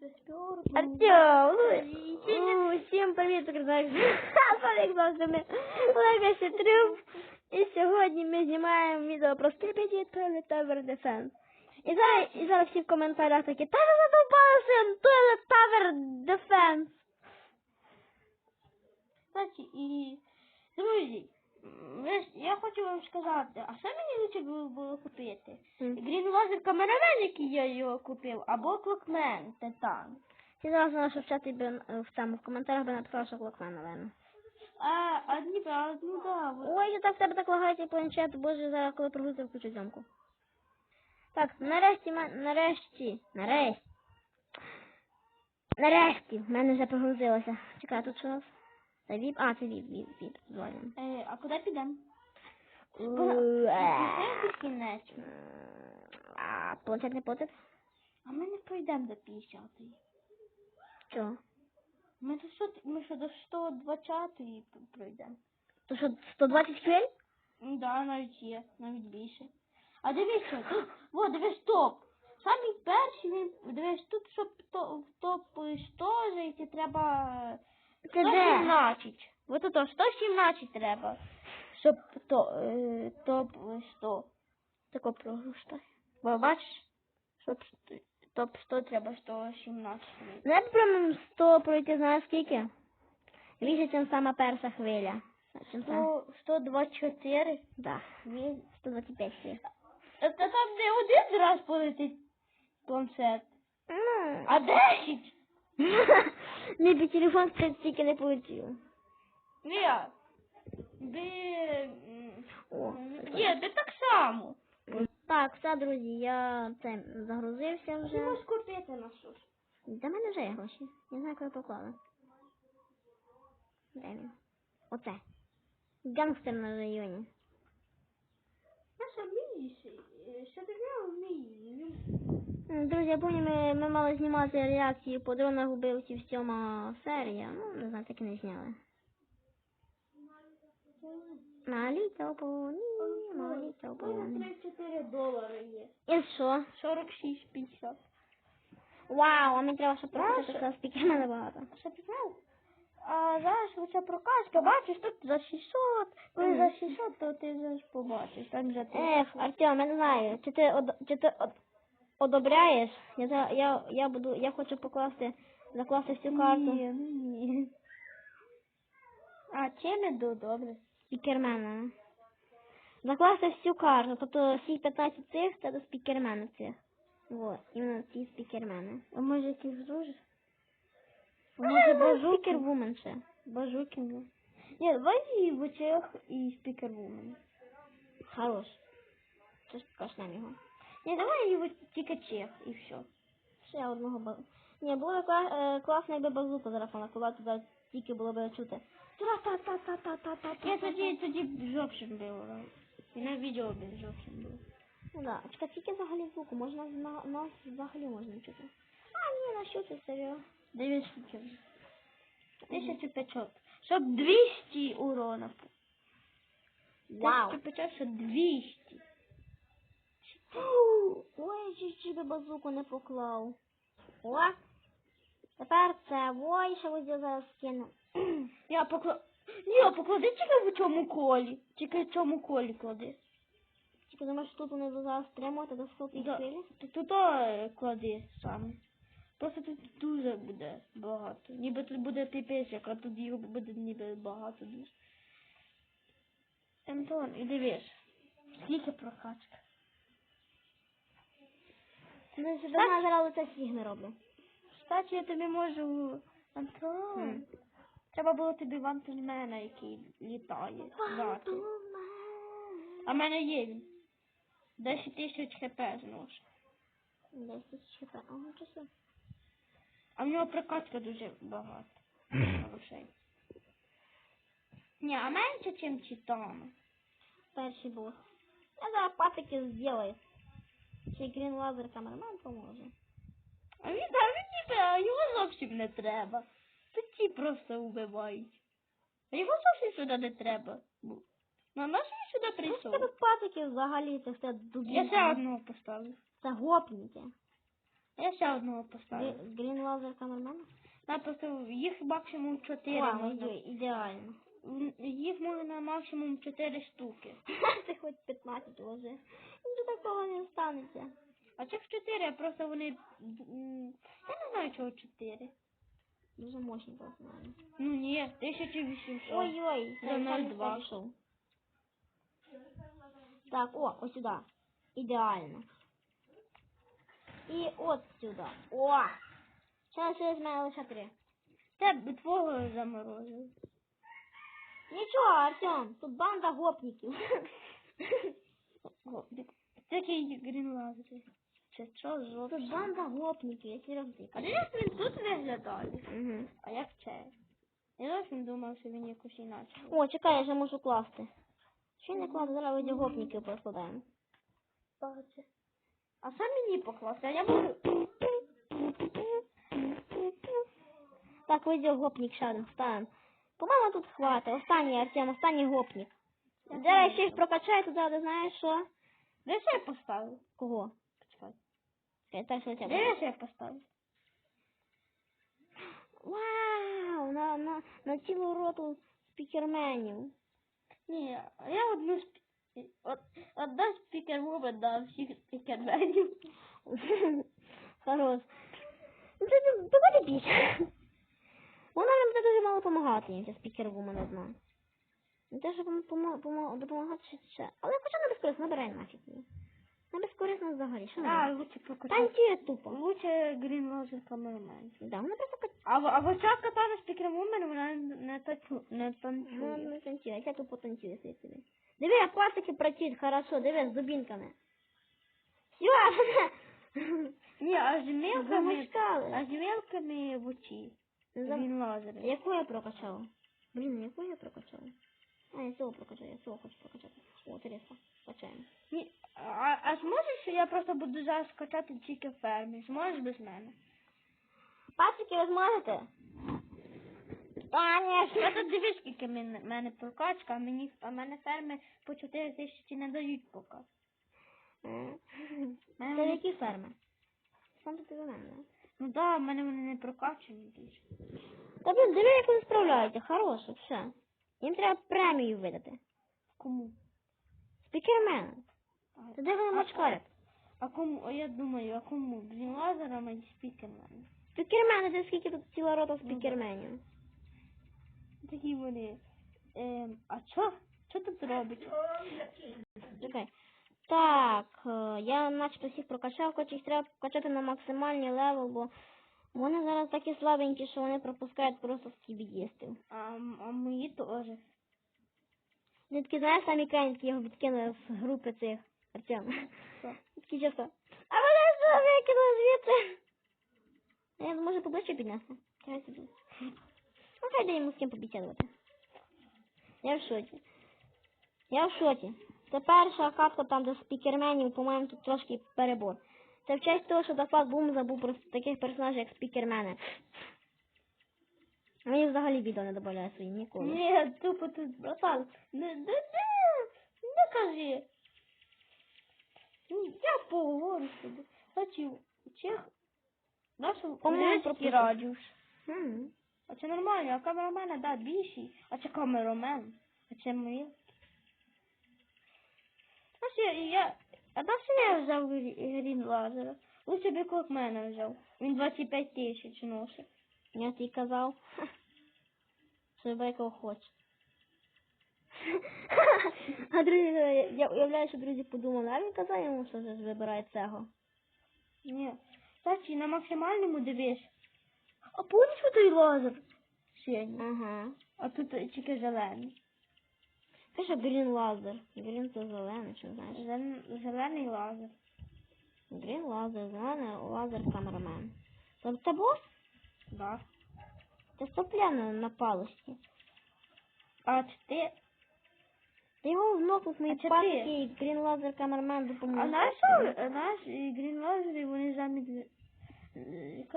шестерку. Артем, ну, всім привіт, друзі. Як завжди ми І сьогодні ми знімаємо відео про Skibidi Toilet Tower Defense. І зараз, і зараз всі в коментарях такі, та ви задовбалися Toilet Tower Defense. Кстати, і друзі, м, ви ж- я хочу вам сказати, а що мені лучше було, купити? Green Laser камерамен, який я його купив, або Clockman Титан. І зараз наша в чаті би, е, в цьому в коментарях би написав, що Клокмен, напевно. А, а ні, а, ну да, вот. Ой, так в тебе так лагає цей планшет, боже, зараз коли прогрузив включу зйомку. Так, нарешті, ма- нарешті, нарешті. Нарешті, в мене вже прогрузилося. Чекай, тут що у нас? Це віп, а, це віп, віп, віп, звалюємо. Е, а куди підемо? Уе. Кінечно. А, планшет не платить? А ми не пройдемо до 50-ї. Чого? Ми до, що, ми що до 120-ї пройдемо. То що, 120 хвиль? Да, навіть є, навіть більше. А дивіться, тут, о, дивись топ. Самі перші, він, дивись, тут, щоб то, в топ 100 зайти, треба Це 117. Вот это 117 треба, щоб то, е, топ 100. Тако прогрузка. Бо бачиш, щоб топ 100 треба 117. Ну, я прямо 100 пройти, знаєш скільки? Більше, чим сама перша хвиля. 100, 124. Да. Ні. 125 хвиль. Та там не один раз полетить планшет, Ну, а 10. Мій би телефон тільки не полетів. Ні. М, О, Ні, би так само. Так, все, друзі, я це загрузився Ти вже. можеш купити на щось. До мене вже є гроші. Я знаю, коли поклали. Де він? Оце. Гангстер на районі. Наша що ти вмієш. Друзі, я пам'ятаю, ми, ми мали знімати реакцію по дронах вбивців сьома серія. Ну, не знаю, так і не зняли. Малі тополі, малі тополі. 34 долари є. І що? 46,50. Вау, а мені треба, щоб прокачати Наша? якраз спікерна набагато. Що ти знав? А зараз оця прокачка, бачиш, тут за 600. Коли за 600, то ти вже побачиш. Так же ти. Ех, Артем, я не знаю, чи ти, од... чи ти од... одобряєш? Я, за- я, я буду, я хочу покласти, закласти всю карту Ні, ні. А чим іду, добре. Спікермена. Закласти всю карту, тобто всі 15 цих, це до спікермена цих. Вот, іменно ці спікермени. А може ти зружиш? А може бажукер вумен ще? Бажукін. Ні, давай в очах і спікервумен. Хорош. Це ж покажемо його. Ні, давай його тільки чех і все. Ще одного базу. Ні, було б кла... е, класно, якби базуку зараз накувати, туди тільки було б чути. Я тоді, тоді б жовчим було. І на відео б жовчим було. Ну да, чекай, скільки взагалі звуку? Можна на, нас взагалі можна чути. А, ні, на що це серйозно? Дев'ять штуків. 1500. Щоб 200 урона. Вау. 1500, щоб 200. Ой, чуть-чуть базуку не поклав. О! Тепер це. Ой, ще ось я зараз скину. Я покла... Ні, поклади тільки в цьому колі. Тільки в цьому колі клади. Тільки думаєш, тут вони зараз прямо до сотні Да. хвилі? Ти тут е, клади саме. Просто тут дуже буде багато. Ніби тут буде піпесик, а тут його буде ніби багато дуже. Антон, і дивись. Скільки прокачка. Ну, що я зараз оце сігни роблю. Кстати, я тобі можу. Антон. Треба було тобі вантельмена, який літає. дати. А в мене є він. 10 тисяч хп зношу. Десь тут ще так. Ага, часи. А в нього прокачка дуже багато. Грошей. Ні, а менше, ніж Титана. Перший босс. Я зараз патики. Ще й грін лазер камерман поможе. А він, а він ніби, а його зовсім не треба. Ті просто вбивають. А його зовсім сюди не треба. Ну, на що він сюди Ну, в тебе патики взагалі це все дубі. Я ще одного поставив. Це гопніки. Я ще одного поставив. Грін лазер камермена? Там просто їх максимум 4 Вау, можна. ідеально. Їх можна максимум 4 штуки. Це хоч 15 ложи. Нічого такого не станеться. А цих 4, просто вони. Я не знаю, чого 4. Дуже мощні знаю. Ну ні, 1800. Ой-ой, За це 0,2. пішов. Так, о, ось сюди. Ідеально. І от сюди. О! Зараз ще з мене лише три. Це б твого заморозив. Нічого, Артем, тут банда гопників. Такий грінлазер. Це що жовт? Тут банда гопників, я серйозно А як він тут виглядає? Угу. А як це? Я зовсім думав, що він якось інакше. О, чекай, я вже можу класти. Що не кладу, зараз виді гопників поскладаємо. Бачите. А сам мені покласти, а я можу. Так, виділ гопник ще один ставимо. По-моєму, тут хватить. Останній Артем, останній гопник. Зараз ще ж прокачаю туди, де знаєш що? Де ще я поставив? Кого? Так, що я ще поставив? Вау! На, на, на цілу роту спікерменів. Ні, я одну спі... Од... Одна спікервумен дав всіх спікерменів. Хорош. Ну, це давай більше. Вона нам буде дуже мало допомагати, ця спікервумен одна. Не те, що допомагати ще ще. Але хоча не безкорисно, набирай нафіг її. Не безкорисно взагалі, що А, лучше прокачати. Танцює тупо. Лучше Green Laser камерамен. Да, вона просто кат- А, в- а в ця катана з спікервумен, вона не, танцю... не вона танцює. не танцює, я тупо танцює собі собі. Диви, як пасики працюють хорошо, диви, з дубінками. Все, Ні, а з мілками, Замочкали. а з мілками в очі. Green Laser. Яку я прокачала? Блін, яку я прокачала? А, я цього прокачала, я цього хочу прокачати. О, интересно. Качаємо. Ні, а, а зможеш, я просто буду зараз качати тільки в фермі. Зможеш без мене? Пасики ви зможете? Конечно. Я тут дивись, скільки мен- мене прокачка, а мені а мене ферми по 4 тисячі не дають поки. Е. Мене Це вони- які ферми? Сам і за мене. Ну да, в мене вони не прокачані більше. Та блін, диви, як вони справляються, хороше, все. Їм треба премію видати. Кому? Спікермен. А, де вони мочкарять? А кому? А я думаю, а кому? Блін, лазером і спікермен. Спікермени, це скільки тут ціла рота спікерменів. Такі вони. Ем, а що? Що тут робить? Чекай. Так, е, я начебто всіх прокачав, хоч їх треба качати на максимальний левел, бо вони зараз такі слабенькі, що вони пропускають просто скібідістів. А, а мої теж. Вони такі, знаєш, самі крайні його відкинули з групи цих Артем. Такі часто. А мене що викинули звідси? Я може поближче піднести. Хай собі. Ну, хай де йому з ким побесідувати. Я в шоці. Я в шоці. Це перша катка там, де спікерменів, по-моєму, тут трошки перебор. Це в честь того, що Дафак Бум забув про таких персонажів, як спікермени. Мені взагалі відео не додає своїм ніколи. Ні, тупо тут бросав. Не, не, не, не кажи. Я поговорю собі. Хочу, чех, нашу По-моєму, радіус. А це нормально, а камерамена, да, більший, а це камерамен, а це ми. А ще я, а що я взяв грін лазера? Лучше б клокмена взяв. Він 25 тисяч носить. Я тобі казав. Ха. Кого хоче. А друзі, я уявляю, що друзі подумали, а він казав йому, що вибирає цього. Ні. Кстати, на максимальному дивись. А помниш той лазер? Синій. Ага. А тут тільки зелений. Це що Грін лазер. Грін це зелений, що знаєш. Зелен- Зелений лазер. Грін лазер, зелений лазер камерамен. Це це бос? Да. Це сопля на, палості. А ти. Ти його внокнув мої А це і Грін лазер камерамен допоможе. А наш і грін лазери, вони замід...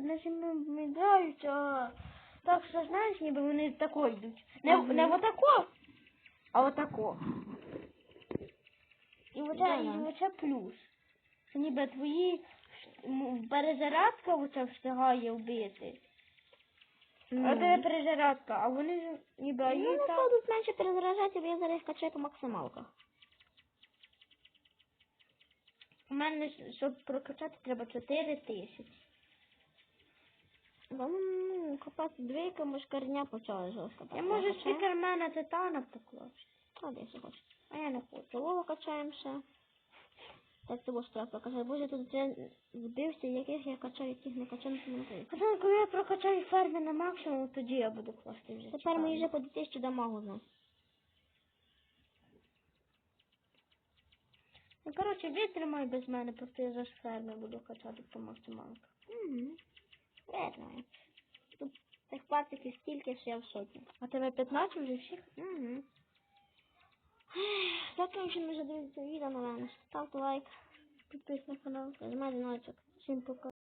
Наші мігають, а так що знаєш, ніби вони тако йдуть. Не, не отако, а отако. І оце, Да. і оце плюс. Це ніби твої перезарядка оце встигає вбити. Мгм. А де перезарядка, а вони ж ніби Ну, і не так. будуть менше перезаряджати, бо я зараз качаю по максималках. У мене, щоб прокачати, треба 4 тисячі. Бо, ну, копати двійка, мушкарня почала жорстко. Я можу спікермена титана покласти. Ходи, якщо хочеш. А я не хочу. Вова качаємо ще. Так тобі справа покажу. Боже, тут вже збився, яких я качаю, яких не качаю, не знаю. Пацан, коли я прокачаю ферми на максимум, тоді я буду класти вже. Тепер ми вже по 2000 дамагу знаємо. Ну, коротше, витримай без мене, просто я за ферми буду качати по максималку. Угу. Видно. Тут цих пациків стільки, що я в сотні. А тебе 15 вже всіх? Угу. Закінчимо вже дивитися відео, наверное. Ставте лайк, підписуйтесь на канал. нажимай ночок. Всім пока.